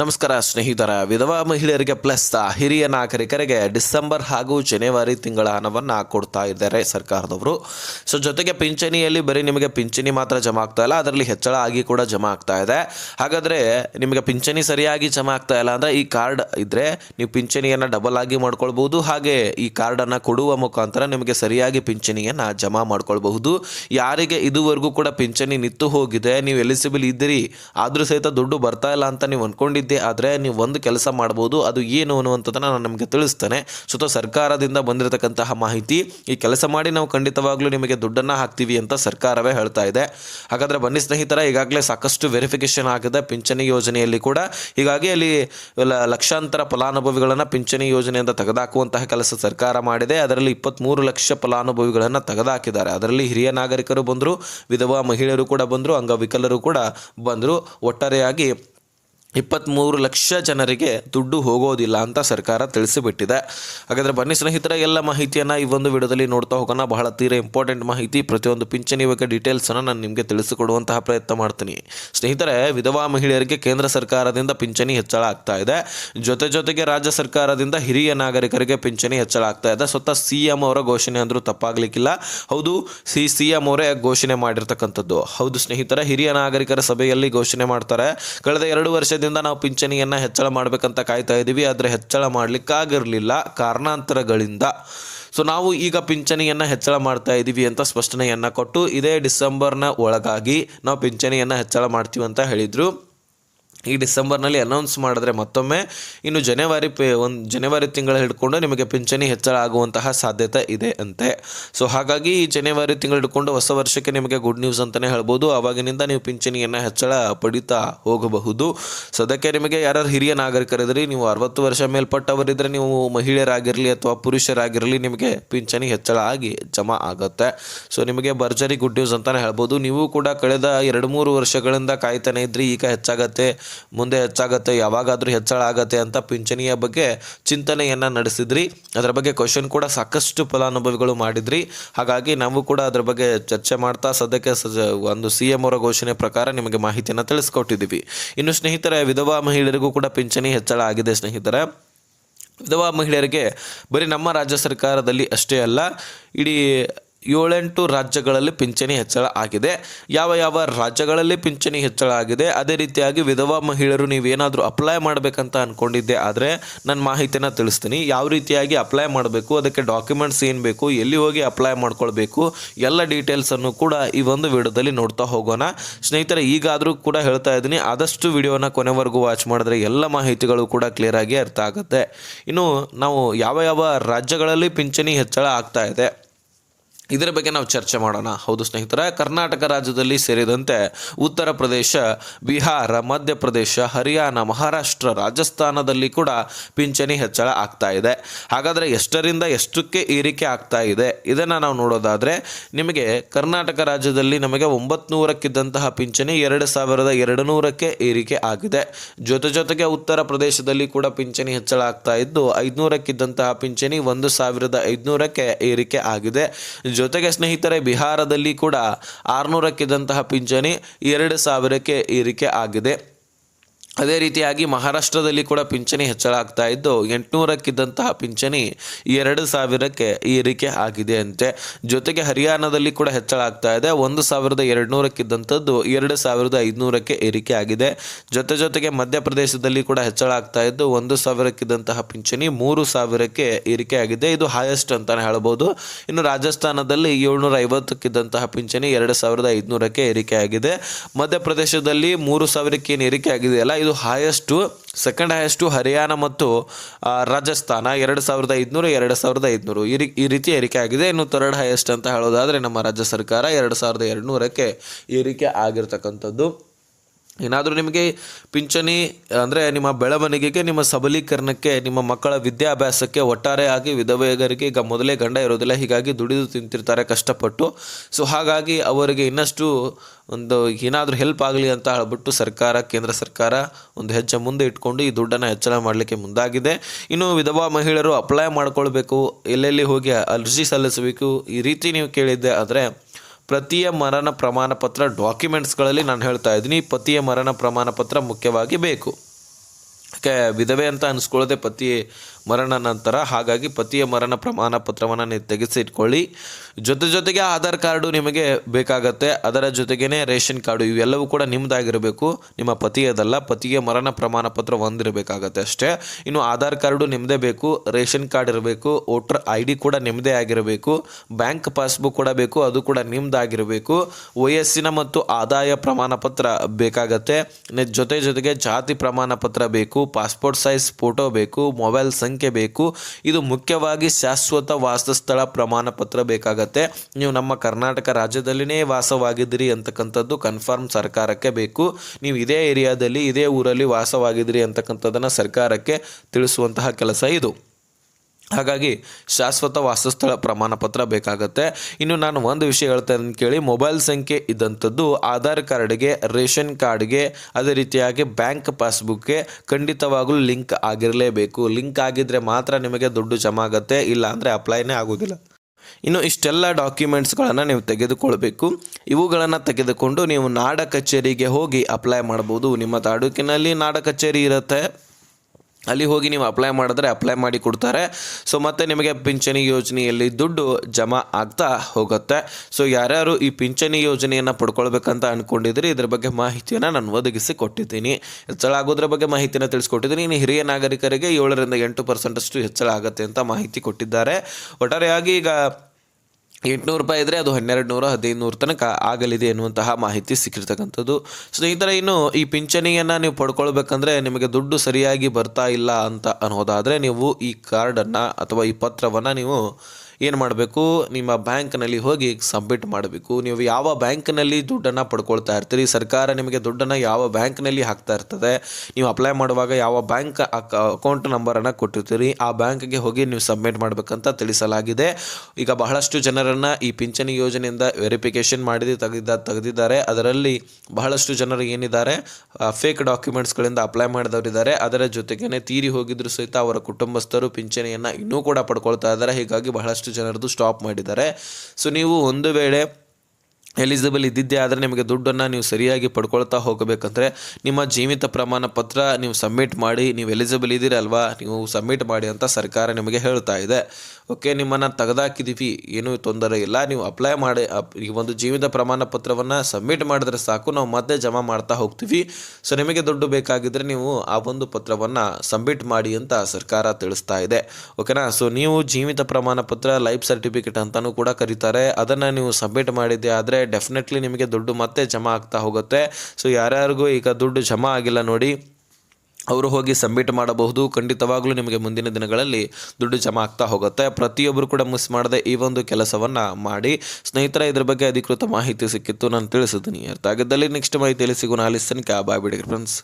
ನಮಸ್ಕಾರ, ಸ್ನೇಹಿತರ ವಿಧವಾ ಮಹಿಳೆಯರಿಗೆ ಪ್ಲಸ್ ಹಿರಿಯ ನಾಗರಿಕರಿಗೆ ಡಿಸೆಂಬರ್ ಹಾಗೂ ಜನವರಿ ತಿಂಗಳ ಹಣವನ್ನು ಕೊಡ್ತಾ ಇದ್ದಾರೆ ಸರ್ಕಾರದವರು. ಸೊ, ಜೊತೆಗೆ ಪಿಂಚಣಿಯಲ್ಲಿ ಬರೀ ನಿಮಗೆ ಪಿಂಚಣಿ ಮಾತ್ರ ಜಮಾ ಆಗ್ತಾ ಇಲ್ಲ, ಅದರಲ್ಲಿ ಹೆಚ್ಚಳ ಆಗಿ ಕೂಡ ಜಮಾ ಆಗ್ತಾ ಇದೆ. ಹಾಗಾದರೆ ನಿಮಗೆ ಪಿಂಚಣಿ ಸರಿಯಾಗಿ ಜಮಾ ಆಗ್ತಾ ಇಲ್ಲ ಅಂದರೆ ಈ ಕಾರ್ಡ್ ಇದ್ದರೆ ನೀವು ಪಿಂಚಣಿಯನ್ನು ಡಬಲ್ ಆಗಿ ಮಾಡ್ಕೊಳ್ಬಹುದು, ಹಾಗೆ ಈ ಕಾರ್ಡನ್ನು ಕೊಡುವ ಮುಖಾಂತರ ನಿಮಗೆ ಸರಿಯಾಗಿ ಪಿಂಚಣಿಯನ್ನು ಜಮಾ ಮಾಡ್ಕೊಳ್ಬಹುದು. ಯಾರಿಗೆ ಇದುವರೆಗೂ ಕೂಡ ಪಿಂಚಣಿ ನಿತ್ತು ಹೋಗಿದೆ, ನೀವು ಎಲಿಜಿಬಲ್ ಇದ್ದೀರಿ, ಆದರೂ ಸಹಿತ ದುಡ್ಡು ಬರ್ತಾ ಇಲ್ಲ ಅಂತ ನೀವು ಅಂದ್ಕೊಂಡಿದ್ದೆ ಆದರೆ ನೀವು ಒಂದು ಕೆಲಸ ಮಾಡ್ಬೋದು, ಅದು ಏನು ಅನ್ನುವಂಥದ್ದನ್ನು ನಾನು ನಿಮಗೆ ತಿಳಿಸ್ತೇನೆ. ಸುತ್ತ ಸರ್ಕಾರದಿಂದ ಬಂದಿರತಕ್ಕಂತಹ ಮಾಹಿತಿ, ಈ ಕೆಲಸ ಮಾಡಿ ನಾವು ಖಂಡಿತವಾಗ್ಲೂ ನಿಮಗೆ ದುಡ್ಡನ್ನು ಹಾಕ್ತೀವಿ ಅಂತ ಸರ್ಕಾರವೇ ಹೇಳ್ತಾ ಇದೆ. ಹಾಗಾದರೆ ಬನ್ನಿ ಸ್ನೇಹಿತರ, ಈಗಾಗಲೇ ಸಾಕಷ್ಟು ವೆರಿಫಿಕೇಶನ್ ಆಗಿದೆ ಪಿಂಚಣಿ ಯೋಜನೆಯಲ್ಲಿ ಕೂಡ. ಹೀಗಾಗಿ ಅಲ್ಲಿ ಲಕ್ಷಾಂತರ ಫಲಾನುಭವಿಗಳನ್ನು ಪಿಂಚಣಿ ಯೋಜನೆಯಿಂದ ತೆಗೆದುಹಾಕುವಂತಹ ಕೆಲಸ ಸರ್ಕಾರ ಮಾಡಿದೆ. ಅದರಲ್ಲಿ ಇಪ್ಪತ್ತ್ಮೂರು ಲಕ್ಷ ಫಲಾನುಭವಿಗಳನ್ನು ತೆಗೆದುಹಾಕಿದ್ದಾರೆ ಅದರಲ್ಲಿ ಹಿರಿಯ ನಾಗರಿಕರು ಬಂದರು, ವಿಧವಾ ಮಹಿಳೆಯರು ಕೂಡ ಬಂದರು, ಅಂಗವಿಕಲರು ಕೂಡ ಬಂದರು. ಒಟ್ಟಾರೆಯಾಗಿ ಇಪ್ಪತ್ತ್ಮೂರು ಲಕ್ಷ ಜನರಿಗೆ ದುಡ್ಡು ಹೋಗೋದಿಲ್ಲ ಅಂತ ಸರ್ಕಾರ ತಿಳಿಸಿಬಿಟ್ಟಿದೆ. ಹಾಗಾದರೆ ಬನ್ನಿ ಸ್ನೇಹಿತರ, ಎಲ್ಲ ಮಾಹಿತಿಯನ್ನು ಈ ಒಂದು ವಿಡಿಯೋದಲ್ಲಿ ನೋಡ್ತಾ ಹೋಗೋಣ. ಬಹಳ ತೀರ ಇಂಪಾರ್ಟೆಂಟ್ ಮಾಹಿತಿ, ಪ್ರತಿಯೊಂದು ಪಿಂಚಣಿ ಬಗ್ಗೆ ಡೀಟೇಲ್ಸನ್ನು ನಾನು ನಿಮಗೆ ತಿಳಿಸಿಕೊಡುವಂತಹ ಪ್ರಯತ್ನ ಮಾಡ್ತೀನಿ. ಸ್ನೇಹಿತರೆ, ವಿಧವಾ ಮಹಿಳೆಯರಿಗೆ ಕೇಂದ್ರ ಸರ್ಕಾರದಿಂದ ಪಿಂಚಣಿ ಹೆಚ್ಚಳ ಆಗ್ತಾ ಇದೆ. ಜೊತೆ ಜೊತೆಗೆ ರಾಜ್ಯ ಸರ್ಕಾರದಿಂದ ಹಿರಿಯ ನಾಗರಿಕರಿಗೆ ಪಿಂಚಣಿ ಹೆಚ್ಚಳ ಆಗ್ತಾ ಇದೆ. ಸ್ವತಃ ಸಿ ಎಂ ಅವರ ಘೋಷಣೆ ಅಂದರೂ ತಪ್ಪಾಗಲಿಕ್ಕಿಲ್ಲ. ಹೌದು, ಸಿ ಸಿ ಎಂ ಅವರೇ ಘೋಷಣೆ ಮಾಡಿರ್ತಕ್ಕಂಥದ್ದು. ಹೌದು ಸ್ನೇಹಿತರೆ, ಹಿರಿಯ ನಾಗರಿಕರ ಸಭೆಯಲ್ಲಿ ಘೋಷಣೆ ಮಾಡ್ತಾರೆ. ಕಳೆದ ಎರಡು ವರ್ಷದಿಂದ ನಾವು ಪಿಂಚಣಿಯನ್ನು ಹೆಚ್ಚಳ ಮಾಡಬೇಕಂತ ಕಾಯ್ತಾ ಇದ್ದೀವಿ ಆದರೆ ಹೆಚ್ಚಳ ಮಾಡಲಿಕ್ಕಾಗಿರಲಿಲ್ಲ. ಕಾರಣಾಂತರಗಳಿಂದ. ಸೊ ನಾವು ಈಗ ಪಿಂಚಣಿಯನ್ನು ಹೆಚ್ಚಳ ಮಾಡ್ತಾ ಇದ್ದೀವಿ ಅಂತ ಸ್ಪಷ್ಟನೆಯನ್ನು ಕೊಟ್ಟು, ಇದೇ ಡಿಸೆಂಬರ್ನ ಒಳಗಾಗಿ ನಾವು ಪಿಂಚಣಿಯನ್ನು ಹೆಚ್ಚಳ ಮಾಡ್ತೀವಿ ಅಂತ ಹೇಳಿದರು. ಈ ಡಿಸೆಂಬರ್ನಲ್ಲಿ ಅನೌನ್ಸ್ ಮಾಡಿದ್ರೆ ಮತ್ತೊಮ್ಮೆ ಇನ್ನು ಜನವರಿ ಪೇ ಒಂದು ಜನವರಿ ತಿಂಗಳು ಹಿಡ್ಕೊಂಡು ನಿಮಗೆ ಪಿಂಚಣಿ ಹೆಚ್ಚಳ ಆಗುವಂತಹ ಸಾಧ್ಯತೆ ಇದೆ ಅಂತೆ. ಸೊ ಹಾಗಾಗಿ ಈ ಜನವರಿ ತಿಂಗಳು ಹಿಡ್ಕೊಂಡು ಹೊಸ ವರ್ಷಕ್ಕೆ ನಿಮಗೆ ಗುಡ್ ನ್ಯೂಸ್ ಅಂತಲೇ ಹೇಳ್ಬೋದು. ಆವಾಗಿನಿಂದ ನೀವು ಪಿಂಚಣಿಯನ್ನು ಹೆಚ್ಚಳ ಪಡಿತಾ ಹೋಗಬಹುದು. ಸದ್ಯಕ್ಕೆ ನಿಮಗೆ ಯಾರು ಹಿರಿಯ ನಾಗರಿಕರಿದ್ರಿ, ನೀವು ಅರವತ್ತು ವರ್ಷ ಮೇಲ್ಪಟ್ಟವರಿದ್ದರೆ ನೀವು ಮಹಿಳೆಯರಾಗಿರಲಿ ಅಥವಾ ಪುರುಷರಾಗಿರಲಿ ನಿಮಗೆ ಪಿಂಚಣಿ ಹೆಚ್ಚಳ ಆಗಿ ಜಮಾ ಆಗುತ್ತೆ. ಸೊ ನಿಮಗೆ ಭರ್ಜರಿ ಗುಡ್ ನ್ಯೂಸ್ ಅಂತಲೇ ಹೇಳ್ಬೋದು. ನೀವು ಕೂಡ ಕಳೆದ ಎರಡು ಮೂರು ವರ್ಷಗಳಿಂದ ಕಾಯ್ತಾನೆ ಇದ್ರಿ, ಈಗ ಹೆಚ್ಚಾಗತ್ತೆ. ಮುಂದೆ ಹೆಚ್ಚಾಗತ್ತೆ, ಯಾವಾಗಾದರೂ ಹೆಚ್ಚಳ ಆಗತ್ತೆ ಅಂತ ಪಿಂಚಣಿಯ ಬಗ್ಗೆ ಚಿಂತನೆಯನ್ನು ನಡೆಸಿದ್ರಿ. ಅದರ ಬಗ್ಗೆ ಕ್ವಶನ್ ಕೂಡ ಸಾಕಷ್ಟು ಫಲಾನುಭವಿಗಳು ಮಾಡಿದ್ರಿ. ಹಾಗಾಗಿ ನಾವು ಕೂಡ ಅದರ ಬಗ್ಗೆ ಚರ್ಚೆ ಮಾಡ್ತಾ ಸದ್ಯಕ್ಕೆ ಒಂದು ಸಿ ಎಂ ಅವರ ಘೋಷಣೆ ಪ್ರಕಾರ ನಿಮಗೆ ಮಾಹಿತಿಯನ್ನು ತಿಳಿಸ್ಕೊಟ್ಟಿದ್ದೀವಿ. ಇನ್ನು ಸ್ನೇಹಿತರೆ, ವಿಧವಾ ಮಹಿಳೆಯರಿಗೂ ಕೂಡ ಪಿಂಚಣಿ ಹೆಚ್ಚಳ ಆಗಿದೆ ಸ್ನೇಹಿತರೆ. ವಿಧವಾ ಮಹಿಳೆಯರಿಗೆ ಬರೀ ನಮ್ಮ ರಾಜ್ಯ ಸರ್ಕಾರದಲ್ಲಿ ಅಷ್ಟೇ ಅಲ್ಲ, ಇಡೀ ಏಳೆಂಟು ರಾಜ್ಯಗಳಲ್ಲಿ ಪಿಂಚಣಿ ಹೆಚ್ಚಳ ಆಗಿದೆ. ಯಾವ ಯಾವ ರಾಜ್ಯಗಳಲ್ಲಿ ಪಿಂಚಣಿ ಹೆಚ್ಚಳ ಆಗಿದೆ, ಅದೇ ರೀತಿಯಾಗಿ ವಿಧವಾ ಮಹಿಳೆಯರು ನೀವೇನಾದರೂ ಅಪ್ಲೈ ಮಾಡಬೇಕಂತ ಅಂದ್ಕೊಂಡಿದ್ದೆ ಆದರೆ ನನ್ನ ಮಾಹಿತಿನ ತಿಳಿಸ್ತೀನಿ. ಯಾವ ರೀತಿಯಾಗಿ ಅಪ್ಲೈ ಮಾಡಬೇಕು, ಅದಕ್ಕೆ ಡಾಕ್ಯುಮೆಂಟ್ಸ್ ಏನು ಬೇಕು, ಎಲ್ಲಿ ಹೋಗಿ ಅಪ್ಲೈ ಮಾಡ್ಕೊಳ್ಬೇಕು, ಎಲ್ಲ ಡೀಟೇಲ್ಸನ್ನು ಕೂಡ ಈ ಒಂದು ವಿಡಿಯೋದಲ್ಲಿ ನೋಡ್ತಾ ಹೋಗೋಣ. ಸ್ನೇಹಿತರೆ, ಈಗಾದರೂ ಕೂಡ ಹೇಳ್ತಾ ಇದ್ದೀನಿ, ಆದಷ್ಟು ವಿಡಿಯೋನ ಕೊನೆವರೆಗೂ ವಾಚ್ ಮಾಡಿದ್ರೆ ಎಲ್ಲ ಮಾಹಿತಿಗಳು ಕೂಡ ಕ್ಲಿಯರ್ ಆಗಿ ಅರ್ಥ ಆಗುತ್ತೆ. ಇನ್ನು ನಾವು ಯಾವ ಯಾವ ರಾಜ್ಯಗಳಲ್ಲಿ ಪಿಂಚಣಿ ಹೆಚ್ಚಳ ಆಗ್ತಾ ಇದೆ ಇದರ ಬಗ್ಗೆ ನಾವು ಚರ್ಚೆ ಮಾಡೋಣ. ಹೌದು ಸ್ನೇಹಿತರೆ, ಕರ್ನಾಟಕ ರಾಜ್ಯದಲ್ಲಿ ಸೇರಿದಂತೆ ಉತ್ತರ ಪ್ರದೇಶ, ಬಿಹಾರ, ಮಧ್ಯಪ್ರದೇಶ, ಹರಿಯಾಣ, ಮಹಾರಾಷ್ಟ್ರ ರಾಜಸ್ಥಾನದಲ್ಲಿ ಕೂಡ ಪಿಂಚಣಿ ಹೆಚ್ಚಳ ಆಗ್ತಾ ಇದೆ. ಹಾಗಾದರೆ ಎಷ್ಟರಿಂದ ಎಷ್ಟಕ್ಕೆ ಏರಿಕೆ ಆಗ್ತಾ ಇದೆ? ಇದನ್ನು ನಾವು ನೋಡೋದಾದರೆ, ನಿಮಗೆ ಕರ್ನಾಟಕ ರಾಜ್ಯದಲ್ಲಿ ನಮಗೆ ಒಂಬತ್ನೂರಕ್ಕಿದ್ದಂತಹ ಪಿಂಚಣಿ ಎರಡು ಸಾವಿರದ ಎರಡು ನೂರಕ್ಕೆ ಏರಿಕೆ ಆಗಿದೆ. ಜೊತೆ ಜೊತೆಗೆ ಉತ್ತರ ಪ್ರದೇಶದಲ್ಲಿ ಕೂಡ ಪಿಂಚಣಿ ಹೆಚ್ಚಳ ಆಗ್ತಾ ಇದ್ದು, ಐದುನೂರಕ್ಕಿದ್ದಂತಹ ಪಿಂಚಣಿ ಒಂದು ಸಾವಿರದ ಐದುನೂರಕ್ಕೆ ಏರಿಕೆ ಆಗಿದೆ. ಜೊತೆಗೆ ಸ್ನೇಹಿತರೆ ಬಿಹಾರದಲ್ಲಿ ಕೂಡ ಆರುನೂರಕ್ಕಿದ್ದಂತಹ ಪಿಂಚಣಿ ಎರಡು ಸಾವಿರಕ್ಕೆ ಏರಿಕೆ ಆಗಿದೆ. ಅದೇ ರೀತಿಯಾಗಿ ಮಹಾರಾಷ್ಟ್ರದಲ್ಲಿ ಕೂಡ ಪಿಂಚಣಿ ಹೆಚ್ಚಳ ಆಗ್ತಾ ಇದ್ದು, ಎಂಟುನೂರಕ್ಕಿದ್ದಂತಹ ಪಿಂಚಣಿ ಎರಡು ಸಾವಿರಕ್ಕೆ ಏರಿಕೆ ಆಗಿದೆ ಅಂತೆ. ಜೊತೆಗೆ ಹರಿಯಾಣದಲ್ಲಿ ಕೂಡ ಹೆಚ್ಚಳ ಆಗ್ತಾ ಇದೆ. ಒಂದು ಸಾವಿರದ ಎರಡುನೂರಕ್ಕಿದ್ದಂಥದ್ದು ಎರಡು ಸಾವಿರದ ಐದುನೂರಕ್ಕೆ ಏರಿಕೆ ಆಗಿದೆ. ಜೊತೆ ಜೊತೆಗೆ ಮಧ್ಯಪ್ರದೇಶದಲ್ಲಿ ಕೂಡ ಹೆಚ್ಚಳ ಆಗ್ತಾ ಇದ್ದು, ಒಂದು ಸಾವಿರಕ್ಕಿದ್ದಂತಹ ಪಿಂಚಣಿ ಮೂರು ಸಾವಿರಕ್ಕೆ ಏರಿಕೆ ಆಗಿದೆ. ಇದು ಹೈಯೆಸ್ಟ್ ಅಂತಲೇ ಹೇಳ್ಬೋದು. ಇನ್ನು ರಾಜಸ್ಥಾನದಲ್ಲಿ ಏಳ್ನೂರ ಐವತ್ತಕ್ಕಿದ್ದಂತಹ ಪಿಂಚಣಿ ಎರಡು ಸಾವಿರದ ಐದುನೂರಕ್ಕೆ ಏರಿಕೆ ಆಗಿದೆ. ಮಧ್ಯಪ್ರದೇಶದಲ್ಲಿ ಮೂರು ಸಾವಿರಕ್ಕೆ ಏನು ಏರಿಕೆ ಆಗಿದೆಯಲ್ಲ ಇದು ಹೈಯೆಸ್ಟು ಸೆಕೆಂಡ್ ಹೈಯೆಸ್ಟು ಹರಿಯಾಣ ಮತ್ತು ರಾಜಸ್ಥಾನ ಎರಡು ಸಾವಿರದ ಐದುನೂರು, ಎರಡು ಸಾವಿರದ ಐದುನೂರು. ಈ ರೀ, ಈ ರೀತಿ ಏರಿಕೆ ಆಗಿದೆ. ಇನ್ನು ಥರ್ಡ್ ಹೈಯೆಸ್ಟ್ ಅಂತ ಹೇಳೋದಾದರೆ ನಮ್ಮ ರಾಜ್ಯ ಸರ್ಕಾರ ಎರಡು ಸಾವಿರದ ಎರಡುನೂರಕ್ಕೆ ಏರಿಕೆ ಆಗಿರ್ತಕ್ಕಂಥದ್ದು. ಏನಾದರೂ ನಿಮಗೆ ಪಿಂಚಣಿ, ಅಂದರೆ ನಿಮ್ಮ ಬೆಳವಣಿಗೆಗೆ, ನಿಮ್ಮ ಸಬಲೀಕರಣಕ್ಕೆ, ನಿಮ್ಮ ಮಕ್ಕಳ ವಿದ್ಯಾಭ್ಯಾಸಕ್ಕೆ ಒಟ್ಟಾರೆಯಾಗಿ ವಿಧವೆಯರಿಗೆ ಈಗ ಮೊದಲೇ ಗಂಡ ಇರೋದಿಲ್ಲ, ಹೀಗಾಗಿ ದುಡಿದು ತಿಂತಿರ್ತಾರೆ ಕಷ್ಟಪಟ್ಟು. ಸೊ ಹಾಗಾಗಿ ಅವರಿಗೆ ಇನ್ನಷ್ಟು ಒಂದು ಏನಾದರೂ ಹೆಲ್ಪ್ ಆಗಲಿ ಅಂತ ಹೇಳ್ಬಿಟ್ಟು ಸರ್ಕಾರ, ಕೇಂದ್ರ ಸರ್ಕಾರ ಒಂದು ಹೆಜ್ಜೆ ಮುಂದೆ ಇಟ್ಕೊಂಡು ಈ ದುಡ್ಡನ್ನು ಹೆಚ್ಚಳ ಮಾಡಲಿಕ್ಕೆ ಮುಂದಾಗಿದೆ. ಇನ್ನು ವಿಧವಾ ಮಹಿಳೆಯರು ಅಪ್ಲೈ ಮಾಡ್ಕೊಳ್ಬೇಕು. ಎಲ್ಲೆಲ್ಲಿ ಹೋಗಿ ಅರ್ಜಿ ಸಲ್ಲಿಸಬೇಕು? ಈ ರೀತಿ ನೀವು ಕೇಳಿದ್ದೆ ಆದರೆ ಪ್ರತಿಯ ಮರಣ ಪ್ರಮಾಣ ಪತ್ರ ಡಾಕ್ಯುಮೆಂಟ್ಸ್ಗಳಲ್ಲಿ ನಾನು ಹೇಳ್ತಾ ಇದ್ದೀನಿ, ಪತಿಯ ಮರಣ ಪ್ರಮಾಣ ಪತ್ರ ಮುಖ್ಯವಾಗಿ ಬೇಕು. ವಿಧವೆ ಅಂತ ಅನ್ಸ್ಕೊಳ್ಳೋದೆ ಪತಿ ಮರಣ ನಂತರ ಹಾಗಾಗಿ ಪತಿಯ ಮರಣ ಪ್ರಮಾಣ ಪತ್ರವನ್ನು ನೀವು ತೆಗೆಸಿಟ್ಕೊಳ್ಳಿ. ಜೊತೆ ಜೊತೆಗೆ ಆಧಾರ್ ಕಾರ್ಡು ನಿಮಗೆ ಬೇಕಾಗತ್ತೆ. ಅದರ ಜೊತೆಗೇ ರೇಷನ್ ಕಾರ್ಡು ಇವೆಲ್ಲವೂ ಕೂಡ ನಿಮ್ಮದಾಗಿರಬೇಕು ನಿಮ್ಮ ಪತಿಯದಲ್ಲ ಪತಿಯ ಮರಣ ಪ್ರಮಾಣ ಪತ್ರ ಹೊಂದಿರಬೇಕಾಗತ್ತೆ ಅಷ್ಟೇ. ಇನ್ನು ಆಧಾರ್ ಕಾರ್ಡು ನಿಮ್ಮದೇ ಬೇಕು, ರೇಷನ್ ಕಾರ್ಡ್ ಇರಬೇಕು, ವೋಟರ್ ಐ ಡಿ ಕೂಡ ನಿಮ್ಮದೇ ಆಗಿರಬೇಕು, ಬ್ಯಾಂಕ್ ಪಾಸ್ಬುಕ್ ಕೂಡ ಬೇಕು, ಅದು ಕೂಡ ನಿಮ್ಮದಾಗಿರಬೇಕು ವಯಸ್ಸಿನ ಮತ್ತು ಆದಾಯ ಪ್ರಮಾಣ ಪತ್ರ ಬೇಕಾಗತ್ತೆ. ಜೊತೆ ಜೊತೆಗೆ ಜಾತಿ ಪ್ರಮಾಣ ಪತ್ರ ಬೇಕು, ಪಾಸ್ಪೋರ್ಟ್ ಸೈಜ್, ಫೋಟೋ ಬೇಕು, ಮೊಬೈಲ್ ಸಂಖ್ಯೆ ಬೇಕು. ಇದು ಮುಖ್ಯವಾಗಿ ಶಾಶ್ವತ ವಾಸಸ್ಥಳ ಪ್ರಮಾಣ ಪತ್ರ ಬೇಕಾಗತ್ತೆ. ನೀವು ನಮ್ಮ ಕರ್ನಾಟಕ ರಾಜ್ಯದಲ್ಲಿನೇ ವಾಸವಾಗಿದ್ದೀರಿ ಅಂತಕ್ಕಂಥದ್ದು ಕನ್ಫರ್ಮ್ ಸರ್ಕಾರಕ್ಕೆ ಬೇಕು. ನೀವು ಇದೇ ಏರಿಯಾದಲ್ಲಿ, ಇದೇ ಊರಲ್ಲಿ ವಾಸವಾಗಿದ್ದೀರಿ ಅಂತಕ್ಕಂಥದ್ದನ್ನು ಸರ್ಕಾರಕ್ಕೆ ತಿಳಿಸುವಂತಹ ಕೆಲಸ ಇದು. ಹಾಗಾಗಿ ಶಾಶ್ವತ ವಾಸಸ್ಥಳ ಪ್ರಮಾಣ ಪತ್ರ ಬೇಕಾಗತ್ತೆ. ಇನ್ನು ನಾನು ಒಂದು ವಿಷಯ ಹೇಳ್ತೇನೆ ಕೇಳಿ, ಮೊಬೈಲ್ ಸಂಖ್ಯೆ ಇದ್ದಂಥದ್ದು ಆಧಾರ್ ಕಾರ್ಡ್ಗೆ, ರೇಷನ್ ಕಾರ್ಡ್ಗೆ, ಅದೇ ರೀತಿಯಾಗಿ ಬ್ಯಾಂಕ್ ಪಾಸ್ಬುಕ್ಗೆ ಖಂಡಿತವಾಗಲೂ ಲಿಂಕ್ ಆಗಿರಲೇಬೇಕು. ಲಿಂಕ್ ಆಗಿದ್ರೆ ಮಾತ್ರ ನಿಮಗೆ ದುಡ್ಡು ಜಮಾ ಆಗುತ್ತೆ, ಇಲ್ಲ ಅಂದರೆ ಅಪ್ಲೈನೇ ಆಗೋದಿಲ್ಲ. ಇನ್ನು ಇಷ್ಟೆಲ್ಲ ಡಾಕ್ಯುಮೆಂಟ್ಸ್ಗಳನ್ನು ನೀವು ತೆಗೆದುಕೊಳ್ಬೇಕು. ಇವುಗಳನ್ನು ತೆಗೆದುಕೊಂಡು ನೀವು ನಾಡ ಕಚೇರಿಗೆ ಹೋಗಿ ಅಪ್ಲೈ ಮಾಡ್ಬೋದು. ನಿಮ್ಮ ತಾಲೂಕಿನಲ್ಲಿ ನಾಡ ಕಚೇರಿ ಇರುತ್ತೆ. ಅಲ್ಲಿ ಹೋಗಿ ನೀವು ಅಪ್ಲೈ ಮಾಡಿದ್ರೆ ಅಪ್ಲೈ ಮಾಡಿ ಕೊಡ್ತಾರೆ. ಸೊ ಮತ್ತೆ ನಿಮಗೆ ಪಿಂಚಣಿ ಯೋಜನೆಯಲ್ಲಿ ದುಡ್ಡು ಜಮಾ ಆಗ್ತಾ ಹೋಗುತ್ತೆ. ಸೊ ಯಾರ್ಯಾರು ಈ ಪಿಂಚಣಿ ಯೋಜನೆಯನ್ನು ಪಡ್ಕೊಳ್ಬೇಕಂತ ಅಂದ್ಕೊಂಡಿದ್ರಿ ಇದ್ರ ಬಗ್ಗೆ ಮಾಹಿತಿಯನ್ನು ನಾನು ಒದಗಿಸಿ ಕೊಟ್ಟಿದ್ದೀನಿ. ಹೆಚ್ಚಳ ಆಗೋದ್ರ ಬಗ್ಗೆ ಮಾಹಿತಿಯನ್ನು ತಿಳಿಸ್ಕೊಟ್ಟಿದ್ದೀನಿ. ಇನ್ನು ಹಿರಿಯ ನಾಗರಿಕರಿಗೆ ಏಳರಿಂದ ಎಂಟು ಪರ್ಸೆಂಟಷ್ಟು ಹೆಚ್ಚಳ ಆಗುತ್ತೆ ಅಂತ ಮಾಹಿತಿ ಕೊಟ್ಟಿದ್ದಾರೆ. ಒಟ್ಟಾರೆಯಾಗಿ ಈಗ ಎಂಟುನೂರು ರೂಪಾಯಿ ಇದ್ದರೆ ಅದು ಹನ್ನೆರಡು ನೂರ ಹದಿನೈದು ನೂರು ತನಕ ಆಗಲಿದೆ ಎನ್ನುವಂತಹ ಮಾಹಿತಿ ಸಿಕ್ಕಿರ್ತಕ್ಕಂಥದ್ದು. ಸ್ನೇಹಿತರೆ ಇನ್ನು ಈ ಪಿಂಚಣಿಯನ್ನು ನೀವು ಪಡ್ಕೊಳ್ಬೇಕಂದ್ರೆ ನಿಮಗೆ ದುಡ್ಡು ಸರಿಯಾಗಿ ಬರ್ತಾ ಇಲ್ಲ ಅಂತ ಅನ್ನೋದಾದರೆ ನೀವು ಈ ಕಾರ್ಡನ್ನು ಅಥವಾ ಈ ಪತ್ರವನ್ನು ನೀವು ಏನು ಮಾಡಬೇಕು? ನಿಮ್ಮ ಬ್ಯಾಂಕ್ನಲ್ಲಿ ಹೋಗಿ ಸಬ್ಮಿಟ್ ಮಾಡಬೇಕು. ನೀವು ಯಾವ ಬ್ಯಾಂಕ್ನಲ್ಲಿ ದುಡ್ಡನ್ನು ಪಡ್ಕೊಳ್ತಾ ಇರ್ತೀರಿ? ಸರ್ಕಾರ ನಿಮಗೆ ದುಡ್ಡನ್ನು ಯಾವ ಬ್ಯಾಂಕ್ನಲ್ಲಿ ಹಾಕ್ತಾ ಇರ್ತದೆ? ನೀವು ಅಪ್ಲೈ ಮಾಡುವಾಗ ಯಾವ ಬ್ಯಾಂಕ್ ಅಕೌಂಟ್ ನಂಬರನ್ನು ಕೊಟ್ಟಿರ್ತೀರಿ? ಆ ಬ್ಯಾಂಕ್ಗೆ ಹೋಗಿ ನೀವು ಸಬ್ಮಿಟ್ ಮಾಡಬೇಕಂತ ತಿಳಿಸಲಾಗಿದೆ. ಈಗ ಬಹಳಷ್ಟು ಜನರನ್ನು ಈ ಪಿಂಚಣಿ ಯೋಜನೆಯಿಂದ ವೆರಿಫಿಕೇಷನ್ ಮಾಡಿದ ತೆಗೆದ ತೆಗೆದಿದ್ದಾರೆ. ಅದರಲ್ಲಿ ಬಹಳಷ್ಟು ಜನರು ಏನಿದ್ದಾರೆ? ಫೇಕ್ ಡಾಕ್ಯುಮೆಂಟ್ಸ್ಗಳಿಂದ ಅಪ್ಲೈ ಮಾಡಿದವರಿದ್ದಾರೆ ಅದರ ಜೊತೆಗೇನೆ ತೀರಿ ಹೋಗಿದ್ರು ಸಹಿತ ಅವರ ಕುಟುಂಬಸ್ಥರು ಪಿಂಚಣಿಯನ್ನು ಇನ್ನೂ ಕೂಡ ಪಡ್ಕೊಳ್ತಾ ಇದ್ದಾರೆ. ಹೀಗಾಗಿ ಬಹಳಷ್ಟು ಜನರದ್ದು ಸ್ಟಾಪ್ ಮಾಡಿದ್ದಾರೆ. ಸೊ ನೀವು ಒಂದು ವೇಳೆ ಎಲಿಜಿಬಲ್ ಇದ್ದಿದ್ದೇ ಆದರೆ ನಿಮಗೆ ದುಡ್ಡನ್ನು ನೀವು ಸರಿಯಾಗಿ ಪಡ್ಕೊಳ್ತಾ ಹೋಗಬೇಕಂದ್ರೆ ನಿಮ್ಮ ಜೀವಿತ ಪ್ರಮಾಣ ಪತ್ರ ನೀವು ಸಬ್ಮಿಟ್ ಮಾಡಿ, ನೀವು ಎಲಿಜಿಬಲ್ ಇದ್ದೀರಲ್ವಾ ನೀವು ಸಬ್ಮಿಟ್ ಮಾಡಿ ಅಂತ ಸರ್ಕಾರ ನಿಮಗೆ ಹೇಳ್ತಾ ಇದೆ. ಓಕೆ, ನಿಮ್ಮನ್ನು ತೆಗೆದಾಕಿದ್ದೀವಿ ಏನೂ ತೊಂದರೆ ಇಲ್ಲ. ನೀವು ಅಪ್ಲೈ ಮಾಡಿ ಈ ಒಂದು ಜೀವಿತ ಪ್ರಮಾಣ ಪತ್ರವನ್ನು ಸಬ್ಮಿಟ್ ಮಾಡಿದ್ರೆ ಸಾಕು, ನಾವು ಮತ್ತೆ ಜಮಾ ಮಾಡ್ತಾ ಹೋಗ್ತೀವಿ. ಸೊ, ನಿಮಗೆ ದುಡ್ಡು ಬೇಕಾಗಿದ್ದರೆ ನೀವು ಆ ಒಂದು ಪತ್ರವನ್ನು ಸಬ್ಮಿಟ್ ಮಾಡಿ ಅಂತ ಸರ್ಕಾರ ತಿಳಿಸ್ತಾ ಇದೆ. ಓಕೆನಾ? ಸೊ, ನೀವು ಜೀವಿತ ಪ್ರಮಾಣ ಪತ್ರ, ಲೈಫ್ ಸರ್ಟಿಫಿಕೇಟ್ ಅಂತಲೂ ಕೂಡ ಕರೀತಾರೆ. ಅದನ್ನು ನೀವು ಸಬ್ಮಿಟ್ ಮಾಡಿದ್ದೆ ಆದರೆ ಡೆಫಿನೆಟ್ಲಿ ನಿಮಗೆ ದುಡ್ಡು ಮತ್ತೆ ಜಮಾ ಆಗ್ತಾ ಹೋಗುತ್ತೆ. ಸೊ ಯಾರ್ಯಾರಿಗೂ ಈಗ ದುಡ್ಡು ಜಮಾ ಆಗಿಲ್ಲ ನೋಡಿ, ಅವರು ಹೋಗಿ ಸಬ್ಮಿಟ್ ಮಾಡಬಹುದು. ಖಂಡಿತವಾಗ್ಲೂ ನಿಮಗೆ ಮುಂದಿನ ದಿನಗಳಲ್ಲಿ ದುಡ್ಡು ಜಮಾ ಆಗ್ತಾ ಹೋಗುತ್ತೆ. ಪ್ರತಿಯೊಬ್ಬರು ಕೂಡ ಮಿಸ್ ಮಾಡದೆ ಈ ಒಂದು ಕೆಲಸವನ್ನು ಮಾಡಿ. ಸ್ನೇಹಿತರ, ಇದ್ರ ಬಗ್ಗೆ ಅಧಿಕೃತ ಮಾಹಿತಿ ಸಿಕ್ಕಿತ್ತು. ನಾನು ತಿಳಿಸಿದ್ದೀನಿ. ಅರ್ಥ ಆಗಿದ್ದಲ್ಲಿ ನೆಕ್ಸ್ಟ್ ಮಾಹಿತಿಯಲ್ಲಿ ಸಿಗೋಣ. ಅಲ್ಲಿ ತನಕ ಬಾಯ್ ಬಿಡಿ ಫ್ರೆಂಡ್ಸ್